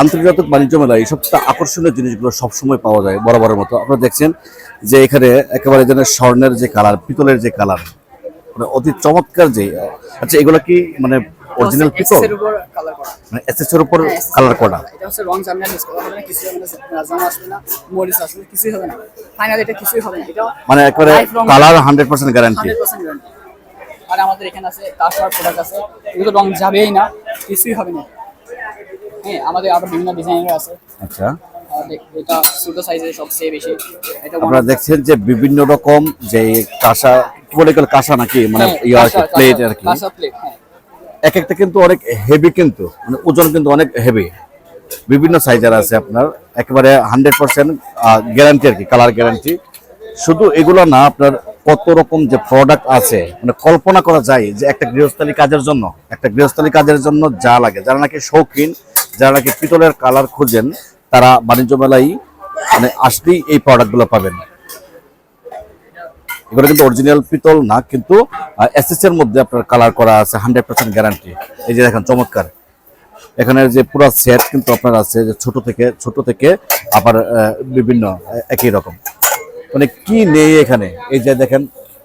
আন্তর্জাতিক বাণিজ্য মেলায় এই সবটা আকর্ষণীয় জিনিসগুলো সবসময় পাওয়া যায় বরাবরের মতো। আপনারা দেখছেন যে এখানে একেবারে যেন স্বর্ণের যে কালার পিতলের যে কালার মানে অতি চমৎকার যে আচ্ছা এগুলো কি মানে অরিজিনাল পিতল? মানে উপর কালার করা। এটা হচ্ছে রং জামনা ইউজ করা। হবে কিছু হবে আসবে না মরিচ আসবে কিছুই হবে না। ফাইনাল এটা কিছুই হবে না। এটা মানে একেবারে কালার গ্যারান্টি গ্যারান্টি আর আমাদের এখানে আছে প্রোডাক্ট আছে। এগুলো রং যাবেই না কিছুই হবে না। হ্যাঁ আমাদের আরও বিভিন্ন ডিজাইনের আছে। আচ্ছা। এটা ছোট সাইজের সবচেয়ে বেশি। এটা আপনারা দেখছেন যে বিভিন্ন রকম যে কাঁসা বলে গেল কাঁসা নাকি? মানে হ্যাঁ, ইয়া প্লেট আর কি। কাঁসা প্লেট হ্যাঁ। এক একটা কিন্তু অনেক হেভি কিন্তু মানে ওজন কিন্তু অনেক হেভি বিভিন্ন সাইজের আছে আপনার একেবারে হান্ড্রেড পার্সেন্ট গ্যারান্টি আর কি কালার গ্যারান্টি শুধু এগুলো না আপনার কত রকম যে প্রোডাক্ট আছে মানে কল্পনা করা যায় যে একটা গৃহস্থালী কাজের জন্য একটা গৃহস্থালী কাজের জন্য যা লাগে। যারা নাকি শৌখিন যারা নাকি পিতলের কালার খুঁজেন, তারা বাণিজ্য মেলায় মানে আসলেই এই প্রোডাক্টগুলো পাবেন। এগুলো কিন্তু অরিজিনাল পিতল না, কিন্তু এসএস এর মধ্যে আপনার কালার করা আছে হান্ড্রেড পার্সেন্ট গ্যারান্টি এই যে দেখেন, চমৎকার। এখানে যে পুরো সেট কিন্তু আপনার আছে, যে ছোট থেকে ছোট থেকে আবার বিভিন্ন একই রকম। মানে কি নেই এখানে? এই যে দেখেন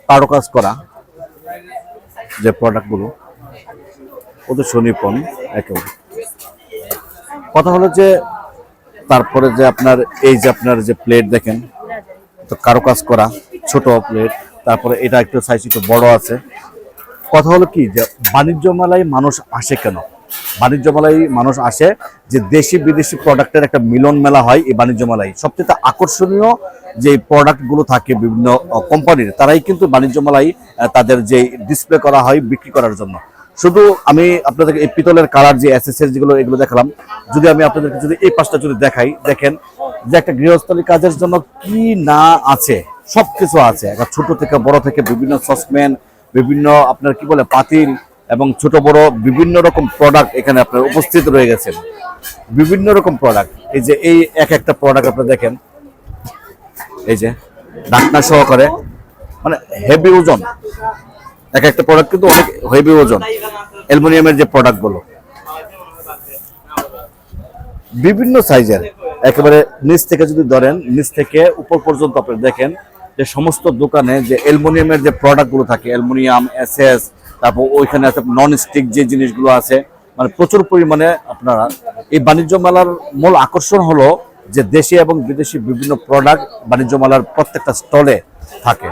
পাড়ো কাজ করা যে প্রোডাক্টগুলো ওদের সুনিপন একেবারে। কথা হলো যে, তারপরে যে আপনার, এই যে আপনার যে প্লেট দেখেন, তো কারও কাজ করা, ছোট প্লেট তারপরে এটা একটু সাইজ একটু বড় আছে। কথা হলো কি যে, বাণিজ্য মেলায় মানুষ আসে কেন? বাণিজ্য মেলায় মানুষ আসে যে দেশি বিদেশি প্রোডাক্টের একটা মিলন মেলা হয় এই বাণিজ্য মেলায়। সবচেয়ে আকর্ষণীয় যে প্রোডাক্টগুলো থাকে বিভিন্ন কোম্পানির তারাই কিন্তু বাণিজ্য মেলায় তাদের যে ডিসপ্লে করা হয় বিক্রি করার জন্য। শুধু আমি আপনাদের এই পিতলের কালার যে অ্যাসেসরিজ যেগুলো, এগুলো দেখালাম। যদি আমি আপনাদেরকে যদি এই পাশটা যদি দেখাই, দেখেন যে একটা গৃহস্থলী কাজের জন্য কি না আছে সব কিছু আছে। একটা ছোট থেকে বড় থেকে বিভিন্ন সসম্যান, বিভিন্ন আপনার কি বলে, পাতিল এবং ছোট বড় বিভিন্ন রকম প্রোডাক্ট এখানে আপনার উপস্থিত রয়ে গেছেন বিভিন্ন রকম প্রোডাক্ট এই যে এই এক একটা প্রোডাক্ট আপনারা দেখেন। এই যে, ঢাকনা সহকারে মানে হেভি ওজন। এক একটা প্রোডাক্ট কিন্তু অনেক হেভি ওজন। অ্যালুমিনিয়ামের যে প্রোডাক্টগুলো বিভিন্ন সাইজের একেবারে নিচ থেকে যদি ধরেন, নিচ থেকে উপর পর্যন্ত আপনি দেখেন যে সমস্ত দোকানে যে অ্যালুমিনিয়ামের যে প্রোডাক্টগুলো থাকে, অ্যালুমিনিয়াম এসএস তারপর ওইখানে আছে নন স্টিক যে জিনিসগুলো আছে মানে প্রচুর পরিমাণে আপনারা এই বাণিজ্য মেলার মূল আকর্ষণ হলো যে দেশি এবং বিদেশি বিভিন্ন প্রোডাক্ট বাণিজ্য মেলার প্রত্যেকটা স্টলে থাকে।